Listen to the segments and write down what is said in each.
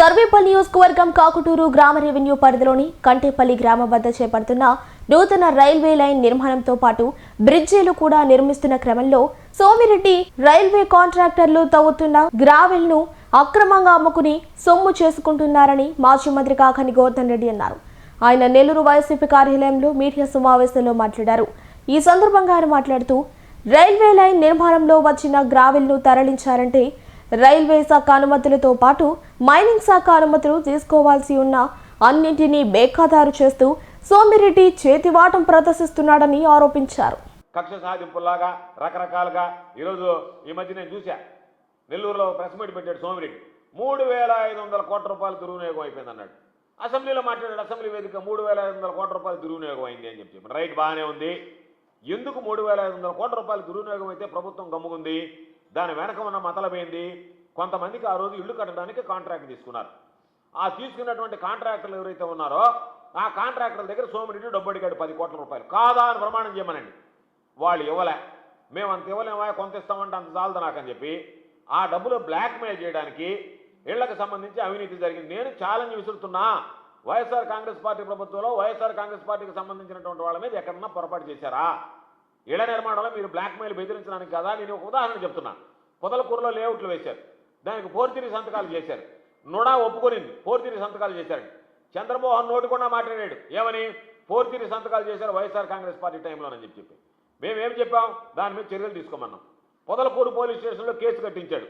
సర్వేపల్లి నియోజకవర్గం కాకుటూరు గ్రామ రెవెన్యూ పరిధిలోని కంటేపల్లి గ్రామం వద్ద చేపడుతున్న నూతన రైల్వే లైన్ నిర్మాణంతో పాటు బ్రిడ్జీలు కూడా నిర్మిస్తున్న క్రమంలో సోమిరెడ్డి రైల్వే కాంట్రాక్టర్లు తవ్వుతున్న గ్రావెల్ను అక్రమంగా అమ్ముకుని సొమ్ము చేసుకుంటున్నారని మాజీ మంత్రి కాకని గోవర్ధన్ రెడ్డి అన్నారు. ఆయన నెల్లూరు వైసీపీ కార్యాలయంలో మీడియా సమావేశంలో మాట్లాడారు. ఈ సందర్భంగా ఆయన మాట్లాడుతూ రైల్వే లైన్ నిర్మాణంలో వచ్చిన గ్రావెల్ను తరలించారంటే రైల్వే శాఖ అనుమతులతో పాటు మైనింగ్ శాఖ అనుమతులు తీసుకోవాల్సి ఉన్న అన్నింటినీ బేఖాదారు చేస్తూ సోమిరెడ్డి చేతివాటం ప్రదర్శిస్తున్నాడని ఆరోపించారు. కక్ష సాధింపులాగా రకరకాలుగా ఈరోజు ఈ మధ్య నేను చూశా. నెల్లూరులో ప్రెస్ మీట్ పెట్టాడు సోమిరెడ్డి. మూడు వేల ఐదు వందల కోట్ల రూపాయలు దుర్వినియోగం అయిపోయింది అన్నాడు అసెంబ్లీలో మాట్లాడాడు అసెంబ్లీ వేదిక మూడు వేల ఐదు వందల కోట్ల రూపాయలు దుర్వినియోగం అయింది అని చెప్పి. రైట్ బాగానే ఉంది. ఎందుకు మూడు వేల ఐదు వందల కోట్ల రూపాయలు దుర్వినియోగం అయితే ప్రభుత్వం గమ్ముకుంది? దాని వెనక ఉన్న మతలమైంది కొంతమందికి ఆ రోజు ఇల్లు కట్టడానికి కాంట్రాక్ట్ తీసుకున్నారు. ఆ తీసుకున్నటువంటి కాంట్రాక్టర్లు ఎవరైతే ఉన్నారో ఆ కాంట్రాక్టర్ల దగ్గర సోమిరెడ్డి డబ్బు అడిగాడు పది కోట్ల రూపాయలు. కాదా అని ప్రమాణం చేయమనండి. వాళ్ళు ఇవ్వలే. మేము అంత ఇవ్వలేమా కొంత ఇస్తామంటే అంత చాలదు నాకని చెప్పి ఆ డబ్బులు బ్లాక్మెయిల్ చేయడానికి ఇళ్ళకు సంబంధించి అవినీతి జరిగింది. నేను ఛాలెంజ్ విసురుతున్నా. వైఎస్ఆర్ కాంగ్రెస్ పార్టీ ప్రభుత్వంలో వైఎస్ఆర్ కాంగ్రెస్ పార్టీకి సంబంధించినటువంటి వాళ్ళ మీద ఎక్కడన్నా పొరపాటు చేశారా? ఇళ్ళ నిర్మాణంలో మీరు బ్లాక్మెయిల్ బెదిరించడానికి కదా? నేను ఒక ఉదాహరణ చెప్తున్నా. పొదలకూరులో లేఅవుట్లు వేశారు. దానికి ఫోర్జరీ సంతకాలు చేశారు. నుడా ఒప్పుకొనింది. ఫోర్జరీ సంతకాలు చేశారు. చంద్రమోహన్ నోటి కూడా మాట్లాడాడు. ఏమని? ఫోర్జరీ సంతకాలు చేశారు వైఎస్ఆర్ కాంగ్రెస్ పార్టీ టైంలోనని చెప్పి చెప్పి. మేమేం చెప్పాం? దాని మీద చర్యలు తీసుకోమన్నాం. పొదలపూరు పోలీస్ స్టేషన్లో కేసు కట్టించాడు.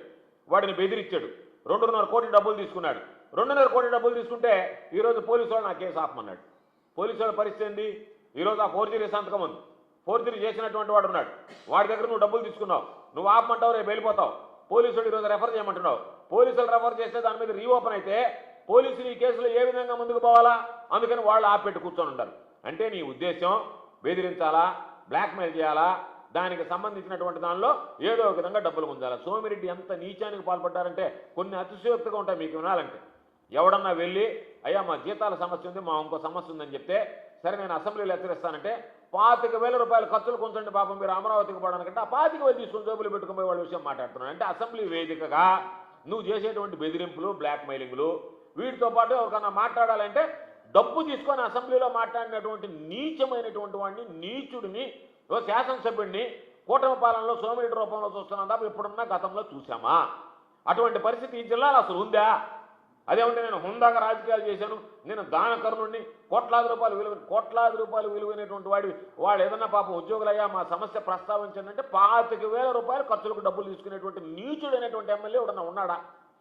వాడిని బెదిరించాడు. రెండున్నర కోటి డబ్బులు తీసుకున్నాడు. రెండున్నర కోటి డబ్బులు తీసుకుంటే ఈరోజు పోలీసు వాళ్ళు నా కేసు ఆపమన్నాడు. పోలీసు వాళ్ళ పరిస్థితి ఏంది? ఈరోజు ఆ ఫోర్జరీ సంతకం ఉంది. ఫోర్జరీ చేసినటువంటి వాడు ఉన్నాడు. వాడి దగ్గర నువ్వు డబ్బులు తీసుకున్నావు. నువ్వు ఆపమంటావు రేపు వెళ్ళిపోతావు. పోలీసులు ఈరోజు రెఫర్ చేయమంటున్నావు. పోలీసులు రెఫర్ చేస్తే దాని మీద రీఓపెన్ అయితే పోలీసులు ఈ కేసులో ఏ విధంగా ముందుకు పోవాలా? అందుకని వాళ్ళు ఆపెట్టి కూర్చొని ఉంటారు అంటే నీ ఉద్దేశం బెదిరించాలా? బ్లాక్మెయిల్ చేయాలా? దానికి సంబంధించినటువంటి దానిలో ఏదో ఒక విధంగా డబ్బులు పొందాలి సోమిరెడ్డి ఎంత నీచానికి పాల్పడ్డారంటే కొన్ని అతిశయోక్తిగా ఉంటాయి మీకు వినాలంటే. ఎవడన్నా వెళ్ళి అయ్యా మా జీతాల సమస్య ఉంది మా ఇంకో సమస్య ఉందని చెప్తే సరే నేను అసెంబ్లీలో హెచ్చరిస్తానంటే పాతిక వేల రూపాయల ఖర్చులు కొంచండి పాపం మీరు అమరావతికి పోవడానికంటే ఆ పాతిక వేలు తీసుకుని జోబులు పెట్టుకుని వాళ్ళ విషయం మాట్లాడుతున్నాను. అంటే అసెంబ్లీ వేదికగా నువ్వు చేసేటువంటి బెదిరింపులు బ్లాక్ మెయిలింగ్లు వీటితో పాటు ఎవరికన్నా మాట్లాడాలంటే డబ్బు తీసుకొని అసెంబ్లీలో మాట్లాడినటువంటి నీచమైనటువంటి వాడిని నీచుడిని శాసనసభ్యుడిని కూటమి పాలనలో సోమిరెడ్డి రూపంలో చూస్తున్నాం తప్ప ఇప్పుడున్న గతంలో చూసామా అటువంటి పరిస్థితి ఈ జిల్లాలో అసలు ఉందా? అదేమంటే నేను హుందాగా రాజకీయాలు చేశాను. నేను దానకర్ణుడిని కోట్లాది రూపాయలు విలువ కోట్లాది రూపాయలు విలువైనటువంటి వాడి వాడు ఏదన్నా పాపం ఉద్యోగులయ్యా మా సమస్య ప్రస్తావించండి పాతిక వేల రూపాయలు ఖర్చులకు డబ్బులు తీసుకునేటువంటి నీచుడైనటువంటి ఎమ్మెల్యే ఎవడన్నా ఉన్నాడా?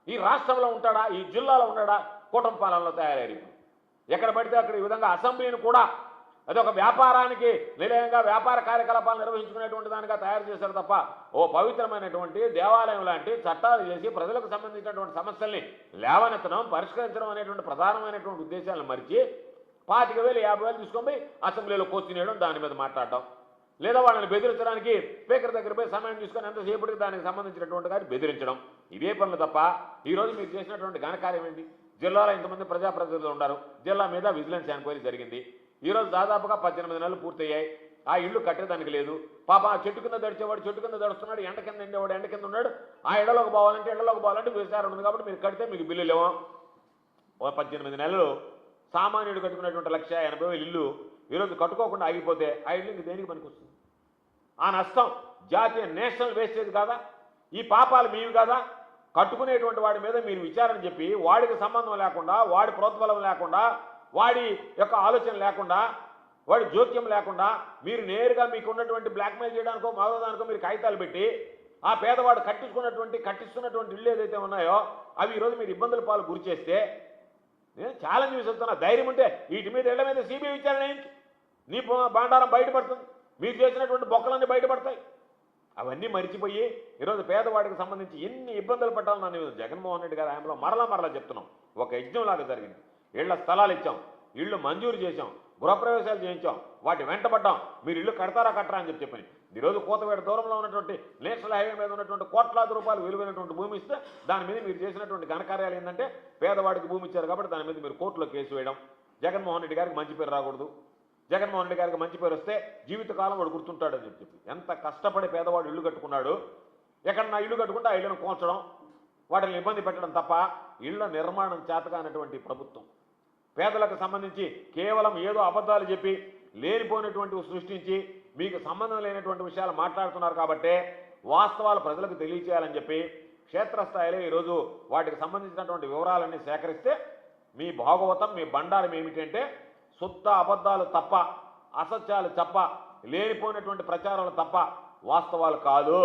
ఈ రాష్ట్రంలో ఉంటాడా? ఈ జిల్లాలో ఉన్నాడా? కూటమి పాలనలో తయారయ్యారు ఎక్కడ పడితే అక్కడ ఈ విధంగా అసెంబ్లీని కూడా అదొక వ్యాపారానికి నిలయంగా వ్యాపార కార్యకలాపాలు నిర్వహించుకునేటువంటి దానిగా తయారు చేశారు తప్ప ఓ పవిత్రమైనటువంటి దేవాలయం లాంటి చట్టాలు చేసి ప్రజలకు సంబంధించినటువంటి సమస్యల్ని లేవనెత్తడం పరిష్కరించడం అనేటువంటి ప్రధానమైనటువంటి ఉద్దేశాలను మరిచి పాతిక వేలు యాభై వేలు తీసుకొని పోయి అసెంబ్లీలో కూర్చునేయడం దాని మీద మాట్లాడడం. లేదా వాళ్ళని బెదిరించడానికి స్పీకర్ దగ్గర పోయి సమయం తీసుకొని ఎంతసేపటికి దానికి సంబంధించినటువంటి గారి బెదిరించడం. ఇవే పనులు తప్ప ఈరోజు మీరు చేసినటువంటి ఘనకార్యం ఏంటి? జిల్లాలో ఇంతమంది ప్రజాప్రతినిధులు ఉన్నారు. జిల్లా మీద విజిలెన్స్ ఎంక్వైరీ జరిగింది. ఈరోజు దాదాపుగా పద్దెనిమిది నెలలు పూర్తయ్యాయి. ఆ ఇల్లు కట్టేదానికి లేదు. పాప ఆ చెట్టు కింద దడిచేవాడు చెట్టు కింద దడుస్తున్నాడు ఎండ కింద ఎండేవాడు ఎండ కింద ఉన్నాడు. ఆ ఎండలోకి పోవాలంటే ఎండలోకి పోవాలంటే విచారణ ఉంది కాబట్టి మీరు కడితే మీకు బిల్లు లేవో. ఓ పద్దెనిమిది నెలలు సామాన్యుడు కట్టుకున్నటువంటి లక్ష ఎనభై వేలు ఇల్లు ఈరోజు కట్టుకోకుండా ఆగిపోతే ఆ ఇల్లు ఇంక దేనికి పనికొస్తుంది? ఆ నష్టం జాతీయ నేషనల్ వేస్టేజ్ కాదా? ఈ పాపాలు మీవి కాదా? కట్టుకునేటువంటి వాడి మీద మీరు విచారణ చెప్పి వాడికి సంబంధం లేకుండా వాడి ప్రోత్బలం లేకుండా వాడి యొక్క ఆలోచన లేకుండా వాడి జోక్యం లేకుండా మీరు నేరుగా మీకు ఉన్నటువంటి బ్లాక్మెయిల్ చేయడానికో మగదానికో మీరు కాగితాలు పెట్టి ఆ పేదవాడు కట్టించుకున్నటువంటి కట్టిస్తున్నటువంటి ఇళ్ళు ఏదైతే ఉన్నాయో అవి ఈరోజు మీరు ఇబ్బందుల పాలు గురి చేస్తే నేను ఛాలెంజ్ విసురుతున్నా ధైర్యం ఉంటే వీటి మీద ఇళ్ళ మీద సిబిఐ విచారణ ఏంటి నీ బాండారం బండారం బయటపడుతుంది. మీరు చేసినటువంటి బొక్కలన్నీ బయటపడతాయి. అవన్నీ మరిచిపోయి ఈరోజు పేదవాడికి సంబంధించి ఎన్ని ఇబ్బందులు పట్టాలని నన్ను జగన్మోహన్ రెడ్డి గారి ఆయనలో మరలా మరలా చెప్తున్నాం. ఒక యజ్ఞంలాగా జరిగింది. ఇళ్ళ స్థలాలు ఇచ్చాం. ఇళ్ళు మంజూరు చేశాం. గృహప్రవేశాలు చేయించాం. వాటి వెంటబడ్డాం మీరు ఇల్లు కడతారా కట్టరా అని చెప్పి చెప్పని. ఈరోజు కోతవేట దూరంలో ఉన్నటువంటి నేషనల్ హైవే మీద ఉన్నటువంటి కోట్లాది రూపాయలు విలువైనటువంటి భూమి ఇస్తే దాని మీద మీరు చేసినటువంటి ఘనకార్యాలు ఏంటంటే పేదవాడికి భూమి ఇచ్చారు కాబట్టి దాని మీద మీరు కోర్టులో కేసు వేయడం. జగన్మోహన్ రెడ్డి గారికి మంచి పేరు రాకూడదు. జగన్మోహన్ రెడ్డి గారికి మంచి పేరు వస్తే జీవితకాలం వాడు గుర్తుంటాడని చెప్పి చెప్పి. ఎంత కష్టపడి పేదవాడు ఇల్లు కట్టుకున్నాడు. ఎక్కడ నా ఇల్లు కట్టుకుంటే ఆ ఇల్లును కోల్చడం వాటిని ఇబ్బంది పెట్టడం తప్ప ఇళ్ళ నిర్మాణం చేతకానటువంటి ప్రభుత్వం. పేదలకు సంబంధించి కేవలం ఏదో అబద్ధాలు చెప్పి లేనిపోయినటువంటివి సృష్టించి మీకు సంబంధం లేనటువంటి విషయాలు మాట్లాడుతున్నారు కాబట్టే వాస్తవాలు ప్రజలకు తెలియచేయాలని చెప్పి క్షేత్రస్థాయిలో ఈరోజు వాటికి సంబంధించినటువంటి వివరాలన్నీ సేకరిస్తే మీ భాగవతం మీ బండారం ఏమిటంటే సుత్త అబద్ధాలు తప్ప అసత్యాలు తప్ప లేనిపోయినటువంటి ప్రచారాలు తప్ప వాస్తవాలు కాదు.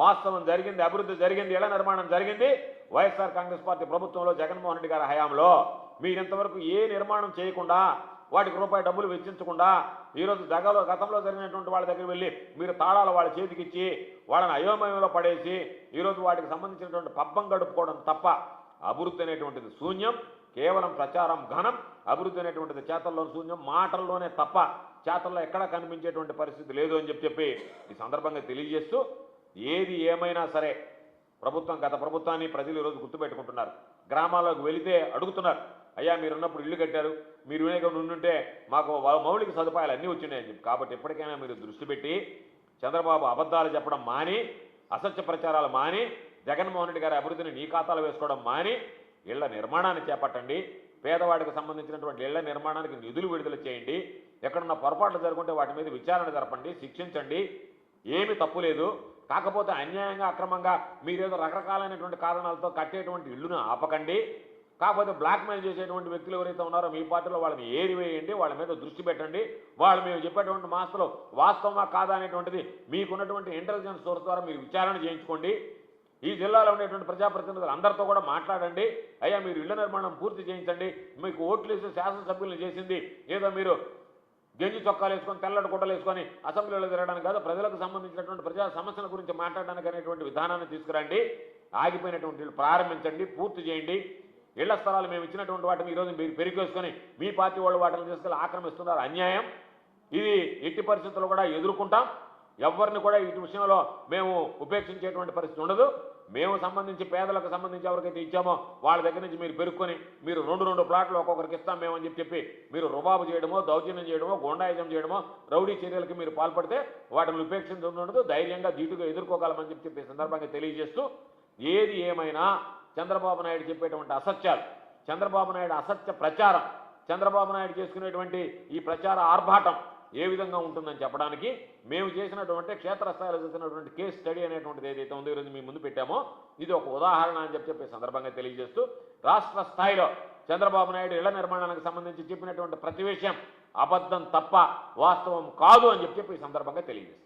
వాస్తవం జరిగింది అభివృద్ధి జరిగింది ఇళ్ళ నిర్మాణం జరిగింది. వైఎస్ఆర్ కాంగ్రెస్ పార్టీ ప్రభుత్వంలో జగన్మోహన్ రెడ్డి గారి హయాంలో మీరు ఇంతవరకు ఏ నిర్మాణం చేయకుండా వాటికి రూపాయి డబ్బులు వెచ్చించకుండా ఈరోజు జగలో గతంలో జరిగినటువంటి వాళ్ళ దగ్గర వెళ్ళి మీరు తాళాలు వాళ్ళ చేతికిచ్చి వాళ్ళని అయోమయంలో పడేసి ఈరోజు వాటికి సంబంధించినటువంటి పబ్బం గడుపుకోవడం తప్ప అభివృద్ధి అనేటువంటిది శూన్యం కేవలం ప్రచారం ఘనం. అభివృద్ధి అనేటువంటిది చేతల్లో శూన్యం మాటల్లోనే తప్ప చేతల్లో ఎక్కడా కనిపించేటువంటి పరిస్థితి లేదు అని చెప్పి చెప్పి ఈ సందర్భంగా తెలియజేస్తూ ఏది ఏమైనా సరే ప్రభుత్వం గత ప్రభుత్వాన్ని ప్రజలు ఈరోజు గుర్తుపెట్టుకుంటున్నారు. గ్రామాల్లోకి వెళితే అడుగుతున్నారు అయ్యా మీరు ఉన్నప్పుడు ఇల్లు కట్టారు మీరు వినియోగం ఉండుంటే మాకు మౌలిక సదుపాయాలు అన్నీ వచ్చినాయని చెప్పి. కాబట్టి ఎప్పటికైనా మీరు దృష్టి పెట్టి చంద్రబాబు అబద్ధాలు చెప్పడం మాని అసత్య ప్రచారాలు మాని జగన్మోహన్ రెడ్డి గారి అభివృద్ధిని నీ ఖాతాలు వేసుకోవడం మాని ఇళ్ళ నిర్మాణాన్ని చేపట్టండి. పేదవాడికి సంబంధించినటువంటి ఇళ్ళ నిర్మాణానికి నిధులు విడుదల చేయండి. ఎక్కడున్న పొరపాట్లు జరుగుంటే వాటి మీద విచారణ జరపండి శిక్షించండి. ఏమి తప్పు లేదు. కాకపోతే అన్యాయంగా అక్రమంగా మీరేదో రకరకాలైనటువంటి కారణాలతో కట్టేటువంటి ఇల్లును ఆపకండి. కాకపోతే బ్లాక్మెయిల్ చేసేటువంటి వ్యక్తులు ఎవరైతే ఉన్నారో మీ పార్టీలో వాళ్ళని ఏరివేయండి వాళ్ళ మీద దృష్టి పెట్టండి. వాళ్ళు మేము చెప్పేటువంటి మాస్టర్లు వాస్తవమా కాదా అనేటువంటిది మీకున్నటువంటి ఇంటెలిజెన్స్ సోర్స్ ద్వారా మీరు విచారణ చేయించుకోండి. ఈ జిల్లాలో ఉండేటువంటి ప్రజాప్రతినిధులు అందరితో కూడా మాట్లాడండి. అయ్యా మీరు ఇళ్ళ నిర్మాణం పూర్తి చేయించండి. మీకు ఓట్లు వేసి శాసనసభ్యులను చేసింది. ఏదో మీరు గంజి చొక్కాలు వేసుకొని తెల్లటి గుడ్డలు వేసుకొని అసెంబ్లీలో తిరగడానికి కాదు ప్రజలకు సంబంధించినటువంటి ప్రజా సమస్యల గురించి మాట్లాడడానికి అనేటువంటి విధానాన్ని తీసుకురండి. ఆగిపోయినటువంటి ప్రారంభించండి పూర్తి చేయండి. ఇళ్ళ స్థలాలు మేము ఇచ్చినటువంటి వాటిని ఈరోజు మీరు పెరిగేసుకొని మీ పార్టీ వాళ్ళు వాటిని తీసుకెళ్ళి ఆక్రమిస్తున్నారు. అన్యాయం. ఇది ఎట్టి పరిస్థితుల్లో కూడా ఎదుర్కొంటాం. ఎవరిని కూడా వీటి విషయంలో మేము ఉపేక్షించేటువంటి పరిస్థితి ఉండదు. మేము సంబంధించి పేదలకు సంబంధించి ఎవరికైతే ఇచ్చామో వాళ్ళ దగ్గర నుంచి మీరు పెరుక్కొని మీరు రెండు రెండు ప్లాట్లు ఒక్కొక్కరికి ఇస్తాం మేము అని చెప్పి చెప్పి మీరు రుబాబు చేయడమో దౌర్జన్యం చేయడమో గోండాయుజం చేయడమో రౌడీ చర్యలకి మీరు పాల్పడితే వాటిని ఉపేక్షించడం ఉండదు. ధైర్యంగా ధీటుగా ఎదుర్కోగలమని చెప్పి చెప్పే సందర్భంగా తెలియజేస్తూ ఏది ఏమైనా చంద్రబాబు నాయుడు చెప్పేటువంటి అసత్యాలు చంద్రబాబు నాయుడు అసత్య ప్రచారం చంద్రబాబు నాయుడు చేసుకునేటువంటి ఈ ప్రచార ఆర్భాటం ఏ విధంగా ఉంటుందని చెప్పడానికి మేము చేసినటువంటి క్షేత్రస్థాయిలో చేసినటువంటి కేస్ స్టడీ అనేటువంటిది ఏదైతే ఉందో ఈరోజు మీ ముందు పెట్టామో ఇది ఒక ఉదాహరణ అని చెప్పి చెప్పే సందర్భంగా తెలియజేస్తూ రాష్ట్ర స్థాయిలో చంద్రబాబు నాయుడు ఇళ్ళ నిర్మాణానికి సంబంధించి చెప్పినటువంటి ప్రతి విషయం అబద్ధం తప్ప వాస్తవం కాదు అని చెప్పి చెప్పి ఈ సందర్భంగా తెలియజేస్తాం.